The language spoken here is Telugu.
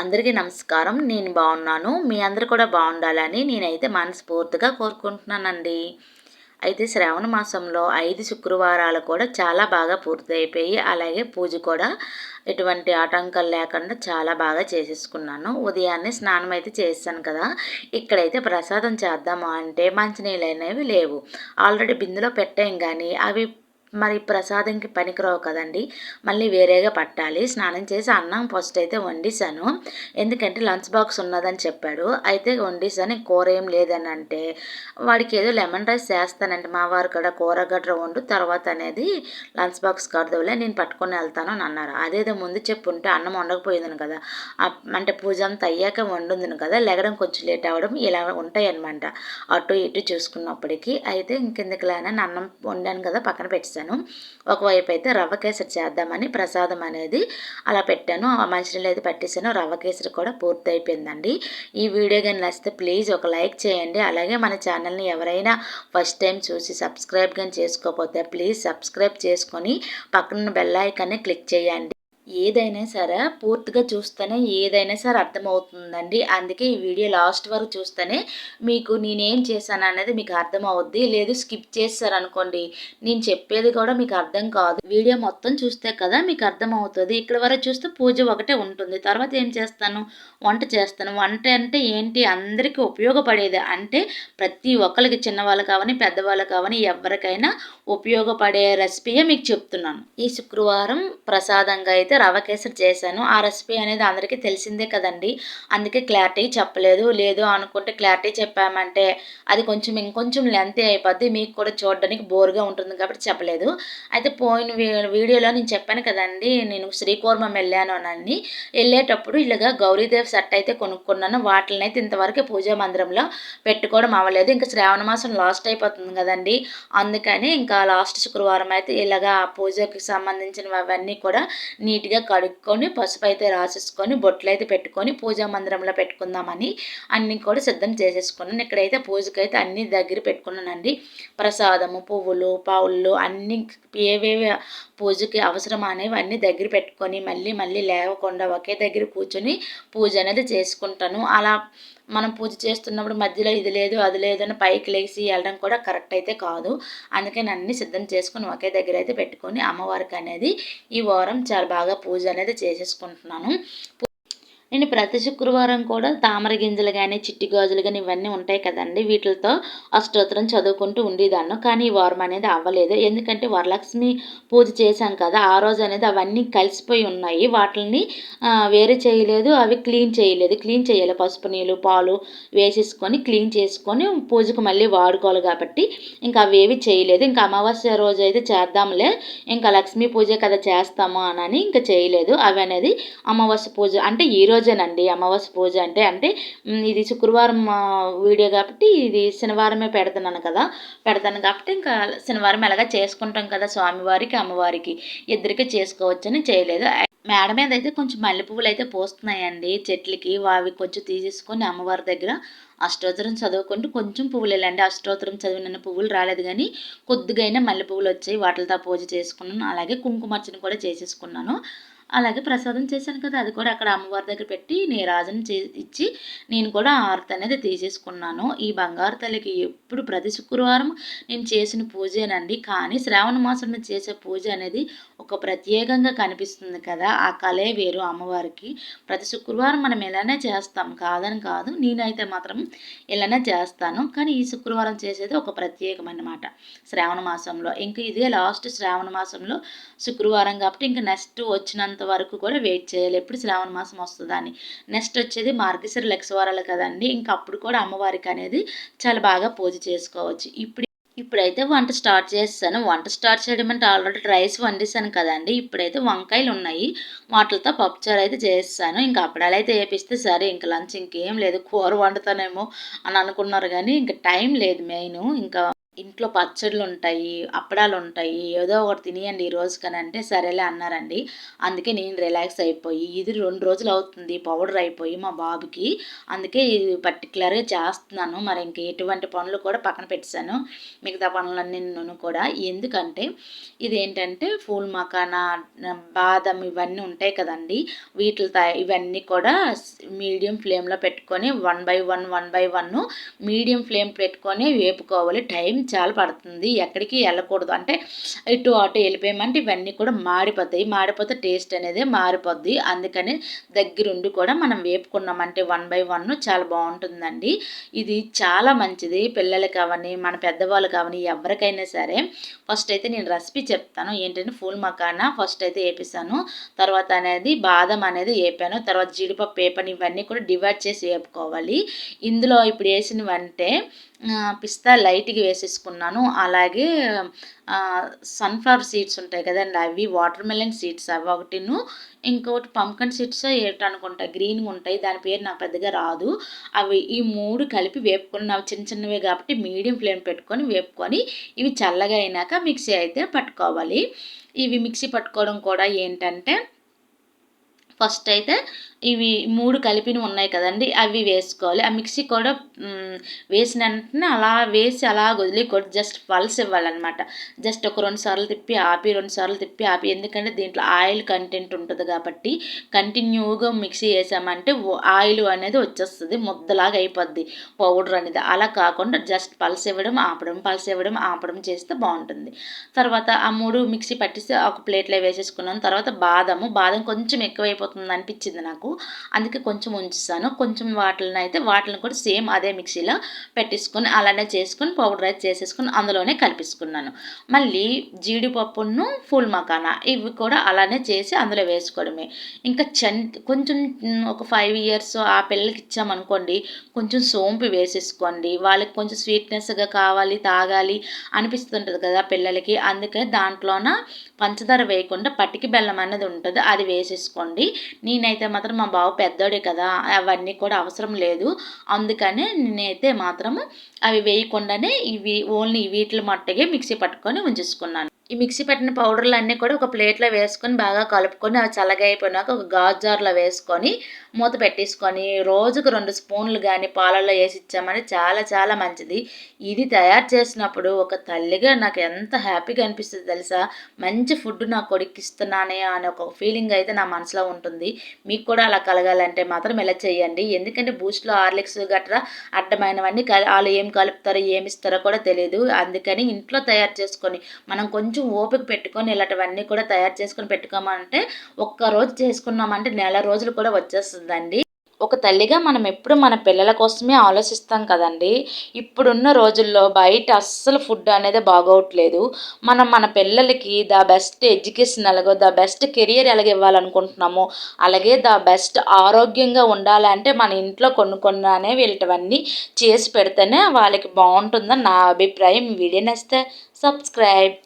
అందరికీ నమస్కారం. నేను బాగున్నాను. మీ అందరు కూడా బాగుండాలని నేనైతే మనస్ఫూర్తిగా కోరుకుంటున్నానండి. అయితే శ్రావణ మాసంలో ఐదు శుక్రవారాలు కూడా చాలా బాగా పూర్తయిపోయి అలాగే పూజ కూడా ఎటువంటి ఆటంకాలు లేకుండా చాలా బాగా చేసేసుకున్నాను. ఉదయాన్నే స్నానం అయితే చేస్తాను కదా. ఇక్కడైతే ప్రసాదం చేద్దామా అంటే మంచినీళ్ళు అనేవి లేవు. ఆల్రెడీ బిందులో పెట్టాం కానీ అవి మరి ప్రసాదంకి పనికిరావు కదండి. మళ్ళీ వేరేగా పట్టాలి. స్నానం చేసి అన్నం ఫస్ట్ అయితే వండిసాను ఎందుకంటే లంచ్ బాక్స్ ఉన్నదని చెప్పాడు. అయితే వండిసాను కూర ఏం లేదని అంటే వాడికి ఏదో లెమన్ రైస్ చేస్తానంటే మా వారు కూడా కూర గడ్ర వండు తర్వాత అనేది లంచ్ బాక్స్ కడదవులే నేను పట్టుకొని వెళ్తాను అని అన్నారు. అదేదో ముందు చెప్పుంటే అన్నం వండకపోయింది కదా. అంటే పూజ అంతా అయ్యాక వండుంది కదా. లెగడం కొంచెం లేట్ అవ్వడం ఇలా ఉంటాయన్నమాట. అటు ఇటు చూసుకున్నప్పటికీ. అయితే ఇంకెందుకులానే అన్నం వండాను కదా పక్కన పెట్టాను చేశాను. ఒకవైపు అయితే రవ్వ కేసరి చేద్దామని ప్రసాదం అనేది అలా పెట్టాను. మంచినీళ్ళు అయితే పట్టేశాను రవ్వ కేసరి కూడా పూర్తి అయిపోయిందండి ఈ వీడియో కానీ నచ్చితే ప్లీజ్ ఒక లైక్ చేయండి. అలాగే మన ఛానల్ని ఎవరైనా ఫస్ట్ టైం చూసి సబ్స్క్రైబ్ కానీ చేసుకోకపోతే ప్లీజ్ సబ్స్క్రైబ్ చేసుకొని పక్కన బెల్ ఐకాన్ని క్లిక్ చేయండి. ఏదైనా సరే పూర్తిగా చూస్తేనే ఏదైనా సరే అర్థమవుతుందండి. అందుకే ఈ వీడియో లాస్ట్ వరకు చూస్తేనే మీకు నేనేం చేశాను అనేది మీకు అర్థమవుద్ది. లేదు స్కిప్ చేస్తారనుకోండి నేను చెప్పేది కూడా మీకు అర్థం కాదు. వీడియో మొత్తం చూస్తే కదా మీకు అర్థమవుతుంది. ఇక్కడ వరకు చూస్తే పూజ ఒకటే ఉంటుంది. తర్వాత ఏం చేస్తాను? వంట చేస్తాను. వంట అంటే ఏంటి? అందరికీ ఉపయోగపడేది అంటే ప్రతి ఒక్కరికి చిన్నవాళ్ళు కావని పెద్దవాళ్ళు కావని ఎవరికైనా ఉపయోగపడే రెసిపీయే మీకు చెప్తున్నాను. ఈ శుక్రవారం ప్రసాదంగా అయితే రవ కేసరి చేశాను. ఆ రెసిపీ అనేది అందరికీ తెలిసిందే కదండి. అందుకే క్లారిటీ చెప్పలేదు. లేదు అనుకుంటే క్లారిటీ చెప్పామంటే అది కొంచెం ఇంకొంచెం లెంత్ అయిపోద్ది. మీకు కూడా చూడడానికి బోర్గా ఉంటుంది కాబట్టి చెప్పలేదు. అయితే పోయిన వీడియోలో నేను చెప్పాను కదండి. నేను శ్రీకూర్మం వెళ్ళాను అని వెళ్ళేటప్పుడు ఇలాగా గౌరీదేవ్ సెట్ అయితే కొనుక్కున్నాను. వాటిని అయితే ఇంతవరకు పూజా మందిరంలో పెట్టుకోవడం అవ్వలేదు. ఇంకా శ్రావణ మాసం లాస్ట్ అయిపోతుంది కదండి. అందుకని ఇంకా లాస్ట్ శుక్రవారం అయితే ఇలాగా పూజకి సంబంధించినవి అవన్నీ కూడా నీట్గా నీట్గా కడుక్కొని పసుపు అయితే రాసేసుకొని బొట్లు అయితే పెట్టుకొని పూజా మందిరంలో పెట్టుకుందామని అన్నీ కూడా సిద్ధం చేసేసుకున్నాను. ఇక్కడైతే పూజకైతే అన్ని దగ్గర పెట్టుకున్నానండి. ప్రసాదము పువ్వులు పావులు అన్నీ ఏవేవి పూజకి అవసరం అనేవి అన్నీ దగ్గర పెట్టుకొని మళ్ళీ మళ్ళీ లేవకుండా ఒకే దగ్గర కూర్చొని పూజ అనేది చేసుకుంటాను. అలా మనం పూజ చేస్తున్నప్పుడు మధ్యలో ఇది లేదు అది లేదు అని పైకి లేచి వెళ్ళడం కూడా కరెక్ట్ అయితే కాదు. అందుకే అన్ని సిద్ధం చేసుకుని ఒకే దగ్గర అయితే పెట్టుకొని అమ్మవారికి అనేది ఈ వారం చాలా బాగా పూజ అనేది చేసేసుకుంటున్నాను. నేను ప్రతి శుక్రవారం కూడా తామర గింజలు కానీ చిట్టి గాజులు కానీ ఇవన్నీ ఉంటాయి కదండి. వీటితో అష్టోత్తరం చదువుకుంటూ ఉండేదాన్ని. కానీ ఈ వారం అనేది అవ్వలేదు. ఎందుకంటే వరలక్ష్మి పూజ చేశాం కదా ఆ రోజు అనేది అవన్నీ కలిసిపోయి ఉన్నాయి. వాటిని వేరే చేయలేదు అవి క్లీన్ చేయలేదు. క్లీన్ చేయాలి. పసుపు నీళ్ళు పాలు వేసేసుకొని క్లీన్ చేసుకొని పూజకు మళ్ళీ వాడుకోవాలి కాబట్టి ఇంకా అవేవి చేయలేదు. ఇంకా అమావాస్య రోజు అయితే చేద్దాంలే. ఇంకా లక్ష్మీ పూజ కదా చేస్తాము అని ఇంకా చేయలేదు. అవి అనేది అమావాస్య పూజ అంటే ఈరోజు రోజేనండి అమావాస్య పూజ అంటే అంటే ఇది శుక్రవారం వీడియో కాబట్టి ఇది శనివారమే పెడుతున్నాను కదా. పెడతాను కాబట్టి ఇంకా శనివారం ఎలాగా చేసుకుంటాం కదా స్వామివారికి అమ్మవారికి. ఇద్దరికి చేసుకోవచ్చని చేయలేదు. మేడ మీద అయితే కొంచెం మల్లె పువ్వులు అయితే పోస్తున్నాయండి. చెట్లకి అవి కొంచెం తీసేసుకొని అమ్మవారి దగ్గర అష్టోత్తరం చదువుకుంటూ కొంచెం పువ్వులు వెళ్ళండి. అష్టోత్తరం చదివిన పువ్వులు రాలేదు కానీ కొద్దిగా మల్లె పువ్వులు వచ్చాయి. వాటితో పూజ చేసుకున్నాను. అలాగే కుంకుమర్చన కూడా చేసేసుకున్నాను. అలాగే ప్రసాదం చేశాను కదా అది కూడా అక్కడ అమ్మవారి దగ్గర పెట్టి నీరాజనం చే ఇచ్చి నేను కూడా ఆరతి అనేది తీసేసుకున్నాను. ఈ బంగారు తల్లికి ఎప్పుడు ప్రతి శుక్రవారం నేను చేసిన పూజేనండి కానీ శ్రావణ మాసంలో చేసే పూజ అనేది ఒక ప్రత్యేకంగా కనిపిస్తుంది కదా ఆ కళే వేరు అమ్మవారికి. ప్రతి శుక్రవారం మనం ఇలానే చేస్తాం. కాదని కాదు నేనైతే మాత్రం ఇలానే చేస్తాను. కానీ ఈ శుక్రవారం చేసేది ఒక ప్రత్యేకమన్నమాట శ్రావణ మాసంలో. ఇంకా ఇదే లాస్ట్ శ్రావణ మాసంలో శుక్రవారం కాబట్టి ఇంకా నెక్స్ట్ వచ్చినంత వరకు కూడా వెయిట్ చేయాలి. ఎప్పుడు శ్రావణ మాసం వస్తుందని. నెక్స్ట్ వచ్చేది మార్గశిర లక్షవారాలు కదండి. ఇంకా అప్పుడు కూడా అమ్మవారికి అనేది చాలా బాగా పూజ చేసుకోవచ్చు. ఇప్పుడు ఇప్పుడైతే వంట స్టార్ట్ చేస్తాను. వంట స్టార్ట్ చేయడం అంటే ఆల్రెడీ రైస్ వండిస్తాను కదండి. ఇప్పుడైతే వంకాయలు ఉన్నాయి. వాటితో పప్పుచారు అయితే చేస్తాను. ఇంకా అప్పుడాలు అయితే వేపిస్తే సరే ఇంకా లంచ్ ఇంకేం లేదు. కూర వండుతానేమో అని అనుకున్నారు కానీ ఇంకా టైం లేదు మెయిన్. ఇంకా ఇంట్లో పచ్చళ్ళు ఉంటాయి అప్పడాలు ఉంటాయి ఏదో ఒకటి తినేయండి ఈ రోజు కానీ అంటే సరేలే అన్నారండి. అందుకే నేను రిలాక్స్ అయిపోయి ఇది రెండు రోజులు అవుతుంది పౌడర్ అయిపోయి మా బాబుకి. అందుకే ఇది పర్టికులర్గా చేస్తున్నాను. మరి ఇంక ఎటువంటి పనులు కూడా పక్కన పెట్టాను మిగతా పనులన్నీ కూడా. ఎందుకంటే ఇదేంటంటే ఫూల్ మకానా బాదం ఇవన్నీ ఉంటాయి కదండి. వీటితో ఇవన్నీ కూడా మీడియం ఫ్లేమ్లో పెట్టుకొని one by one one by one medium flame పెట్టుకొని వేపుకోవాలి. టైం చాలా పడుతుంది. ఎక్కడికి వెళ్ళకూడదు. అంటే ఇటు అటు వెళ్ళిపోయామంటే ఇవన్నీ కూడా మాడిపోతాయి మాడిపోతే టేస్ట్ అనేది మారిపోద్ది. అందుకని దగ్గరుండి కూడా మనం వేపుకున్నామంటే వన్ బై వన్ చాలా బాగుంటుందండి. ఇది చాలా మంచిది. పిల్లలకి కావని మన పెద్దవాళ్ళు కావని ఎవరికైనా సరే ఫస్ట్ అయితే నేను రెసిపీ చెప్తాను. ఏంటంటే ఫుల్ మకానా ఫస్ట్ అయితే వేపిస్తాను. తర్వాత అనేది బాదం అనేది వేపాను. తర్వాత జీడిపప్పు వేపని ఇవన్నీ కూడా డివైడ్ చేసి వేపుకోవాలి. ఇందులో ఇప్పుడు వేసినవంటే పిస్తా లైట్గా వేసేసుకున్నాను. అలాగే సన్ఫ్లవర్ సీడ్స్ ఉంటాయి కదండి అవి వాటర్ మెలన్ సీడ్స్ అవి ఒకటిను. ఇంకొకటి పంకన్ సీడ్స్ ఏటనుకుంటా గ్రీన్గా ఉంటాయి. దాని పేరు నాకు పెద్దగా రాదు. అవి ఈ మూడు కలిపి వేపుకొని అవి చిన్న చిన్నవే కాబట్టి మీడియం ఫ్లేమ్ పెట్టుకొని వేపుకొని ఇవి చల్లగా అయినాక మిక్సీ అయితే పట్టుకోవాలి. ఇవి మిక్సీ పట్టుకోవడం కూడా ఏంటంటే ఫస్ట్ అయితే ఇవి మూడు కలిపినవి ఉన్నాయి కదండి అవి వేసుకోవాలి. ఆ మిక్సీ కూడా వేసిన వెంటనే అలా వేసి అలా వదిలేకూడదు జస్ట్ పల్స్ ఇవ్వాలన్నమాట. జస్ట్ ఒక రెండు సార్లు తిప్పి ఆపి రెండు సార్లు తిప్పి ఆపి. ఎందుకంటే దీంట్లో ఆయిల్ కంటెంట్ ఉంటుంది కాబట్టి కంటిన్యూగా మిక్సీ వేసామంటే ఆయిల్ అనేది వచ్చేస్తుంది ముద్దలాగా అయిపోద్ది పౌడర్ అనేది. అలా కాకుండా జస్ట్ పల్స్ ఇవ్వడం ఆపడం పల్స్ ఇవ్వడం ఆపడం చేస్తే బాగుంటుంది. తర్వాత ఆ మూడు మిక్సీ పట్టిస్తే ఒక ప్లేట్లో వేసేసుకున్నాను తర్వాత బాదము బాదం కొంచెం ఎక్కువైపోతుంది అనిపించింది నాకు. నాకు అందుకే కొంచెం ఉంచుతాను. కొంచెం వాటిని అయితే వాటిని కూడా సేమ్ అదే మిక్సీలో పెట్టేసుకొని అలానే చేసుకొని పౌడర్ అయితే చేసేసుకొని అందులోనే కలిపేసుకున్నాను. మళ్ళీ జీడిపప్పును ఫుల్ మకానా ఇవి కూడా అలానే చేసి అందులో వేసుకోవడమే. ఇంకా చన్ కొంచెం ఒక ఫైవ్ ఇయర్స్ ఆ పిల్లలకి ఇచ్చామనుకోండి కొంచెం సోంపు వేసేసుకోండి. వాళ్ళకి కొంచెం స్వీట్నెస్గా కావాలి తాగాలి అనిపిస్తుంటుంది కదా పిల్లలకి. అందుకే దాంట్లోన పంచదార వేయకుండా పట్టికి బెల్లం అనేది ఉంటుంది అది వేసేసుకోండి. నేనైతే మాత్రం మా బావ పెద్దోడే కదా అవన్నీ కూడా అవసరం లేదు. అందుకనే నేనైతే మాత్రము అవి వేయకుండానే ఇవి ఓన్లీ వీటిని మట్టుగా మిక్సీ పట్టుకొని ఉంచేసుకున్నాను. ఈ మిక్సీ పట్టిన పౌడర్లు అన్నీ కూడా ఒక ప్లేట్లో వేసుకొని బాగా కలుపుకొని అవి చల్లగా అయిపోయినాక ఒక గాజు జార్లో వేసుకొని మూత పెట్టేసుకొని రోజుకు రెండు స్పూన్లు కానీ పాలల్లో వేసి ఇచ్చామని చాలా చాలా మంచిది. ఇది తయారు చేసినప్పుడు ఒక తల్లిగా నాకు ఎంత హ్యాపీగా అనిపిస్తుంది తెలుసా? మంచి ఫుడ్ నా కొడుకు ఇస్తున్నానే అనే ఒక ఫీలింగ్ అయితే నా మనసులో ఉంటుంది. మీకు కూడా అలా కలగాలంటే మాత్రం ఇలా చేయండి. ఎందుకంటే బూస్ట్లో హార్లిక్స్ గట్రా అడ్డమైనవన్నీ వాళ్ళు ఏం కలుపుతారో ఏమిస్తారో కూడా తెలియదు అందుకని ఇంట్లో తయారు చేసుకొని మనం కొంచెం కొంచెం ఓపిక పెట్టుకొని ఇలాంటివన్నీ కూడా తయారు చేసుకొని పెట్టుకోమంటే ఒక్క రోజు చేసుకున్నామంటే నెల రోజులు కూడా వచ్చేస్తుందండి. ఒక తల్లిగా మనం ఎప్పుడు మన పిల్లల కోసమే ఆలోచిస్తాం కదండి. ఇప్పుడున్న రోజుల్లో బయట అస్సలు ఫుడ్ అనేది బాగోవట్లేదు మనం మన పిల్లలకి ద బెస్ట్ ఎడ్యుకేషన్ ఎలాగో ద బెస్ట్ కెరియర్ ఎలాగ ఇవ్వాలనుకుంటున్నామో అలాగే ద బెస్ట్ ఆరోగ్యంగా ఉండాలంటే మన ఇంట్లో కొన్ని కొన్నానే వీళ్ళవన్నీ చేసి పెడితేనే వాళ్ళకి బాగుంటుందని నా అభిప్రాయం. వీడియో నచ్చితే సబ్స్క్రైబ్.